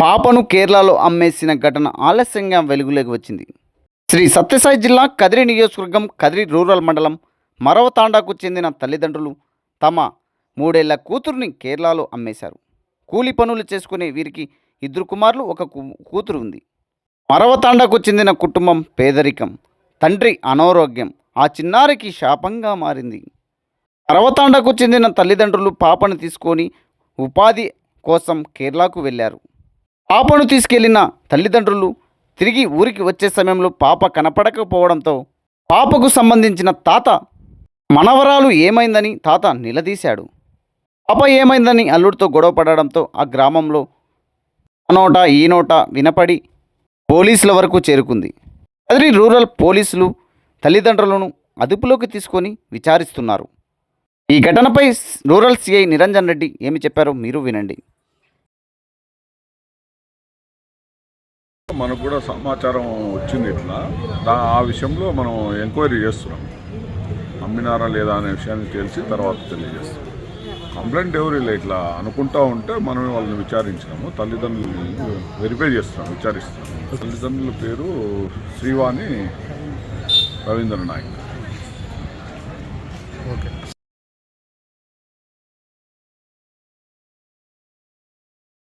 పాపను కేరళలో అమ్మేసిన ఘటన ఆలస్యంగా వెలుగులోకి వచ్చింది. శ్రీ సత్యసాయి జిల్లా కదిరి నియోజకవర్గం కదిరి రూరల్ మండలం మరవతాండాకు చెందిన తల్లిదండ్రులు తమ మూడేళ్ళ కూతురుని కేరళలో అమ్మేశారు. కూలి పనులు చేసుకునే వీరికి ఇద్దరు కుమారులు ఒక కూతురు ఉంది. మరవతాండాకు చెందిన కుటుంబం పేదరికం తండ్రి అనారోగ్యం ఆ చిన్నారికి శాపంగా మారింది. మరవతాండాకు చెందిన తల్లిదండ్రులు పాపను తీసుకొని ఉపాధి కోసం కేరళకు వెళ్ళారు. పాపను తీసుకెళ్ళిన తల్లిదండ్రులు తిరిగి ఊరికి వచ్చే సమయంలో పాప కనపడకపోవడంతో పాపకు సంబంధించిన తాత మనవరాలు ఏమైందని తాత నిలదీశాడు. పాప ఏమైందని అల్లుడితో గొడవ పడడంతో ఆ గ్రామంలో ఆ నోట ఈ నోట వినపడి పోలీసుల వరకు చేరుకుంది. కదిరి రూరల్ పోలీసులు తల్లిదండ్రులను అదుపులోకి తీసుకొని విచారిస్తున్నారు. ఈ ఘటనపై రూరల్ సిఐ నిరంజన్ రెడ్డి ఏమి చెప్పారో మీరు వినండి. మనకు కూడా సమాచారం వచ్చింది ఇట్లా. దా ఆ విషయంలో మనం ఎంక్వైరీ చేస్తున్నాం. అమ్మినారా లేదా అనే విషయాన్ని తెలిసి తర్వాత తెలియజేస్తాం. కంప్లైంట్ ఎవరు ఇట్లా అనుకుంటా ఉంటే మనమే వాళ్ళని విచారించినాము. తల్లిదండ్రులు వెరిఫై చేస్తున్నాం విచారిస్తున్నాం. తల్లిదండ్రుల పేరు శ్రీవాణి రవీంద్ర నాయక్